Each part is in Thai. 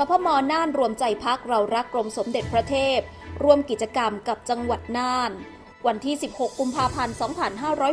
สพมน่านรวมใจพักเรารักกรมสมเด็จพระเทพ ร่วมกิจกรรมกับจังหวัดน่าน วันที่ 16 กุมภาพันธ์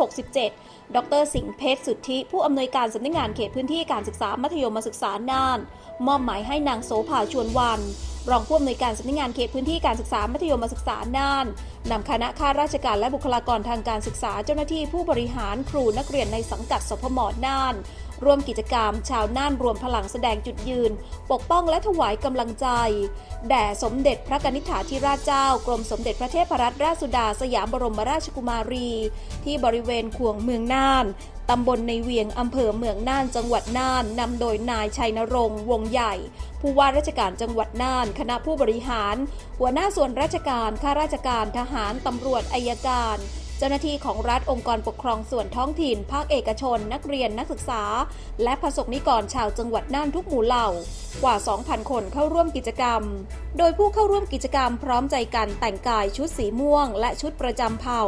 2567 ดรสิงห์เพชรสุทธิ ผู้อำนวยการสำนักงานเขตพื้นที่การศึกษามัธยมศึกษาน่าน มอบหมายให้นางโสภาชวนวันรองผู้อำนวยการสำนักงานเขตพื้นที่การศึกษามัธยมศึกษาน่านนำคณะข้าราชการและบุคลากรทางการศึกษาเจ้าหน้าที่ผู้บริหารครูนักเรียนในสังกัดสพมน่าน ร่วมกิจกรรม ชาวน่านรวมพลังแสดงจุดยืน ปกป้องและถวายกำลังใจ แด่สมเด็จพระกนิษฐาธิราชเจ้ากรมสมเด็จพระเทพรัตนราชสุดาสยามบรมราชกุมารี ที่บริเวณขวงเมืองน่านตำบลในเวียงอำเภอเมืองน่านจังหวัดน่านนำโดยนายชัยนรงค์วงใหญ่ ผู้ว่าราชการจังหวัดน่าน คณะผู้บริหาร หัวหน้าส่วนราชการข้าราชการทหารตำรวจอายการ เจ้าหน้าที่ของรัฐองค์กรปกครองส่วนท้องถิ่น ภาคเอกชน นักเรียนนักศึกษา และประสบนิกรชาวจังหวัดน่านทุกหมู่เหล่ากว่า 2,000 คนเข้าร่วมกิจกรรม โดยผู้เข้าร่วมกิจกรรมพร้อมใจกันแต่งกายชุดสีม่วง และชุดประจำเผ่า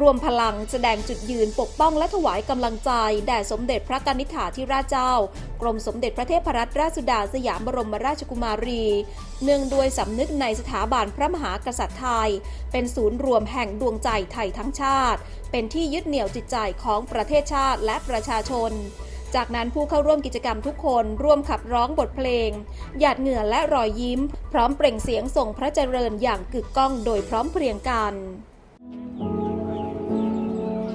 รวมพลังแสดงจุดยืนปกป้องและถวายกำลังใจ แด่สมเด็จพระกนิษฐาธิราชเจ้า กรมสมเด็จพระเทพรัตนราชสุดาสยามบรมราชกุมารี เนื่องด้วยสำนึกในสถาบันพระมหากษัตริย์ไทย เป็นศูนย์รวมแห่งดวงใจไทยทั้งชาติ เป็นที่ยึดเหนี่ยวจิตใจของประเทศชาติและประชาชนจากนั้นผู้เข้าร่วมกิจกรรมทุกคนร่วมขับร้องบทเพลง หยาดเหงื่อและรอยยิ้ม พร้อมเปล่งเสียงส่งพระเจริญอย่างกึกก้องโดยพร้อมเพรียงกัน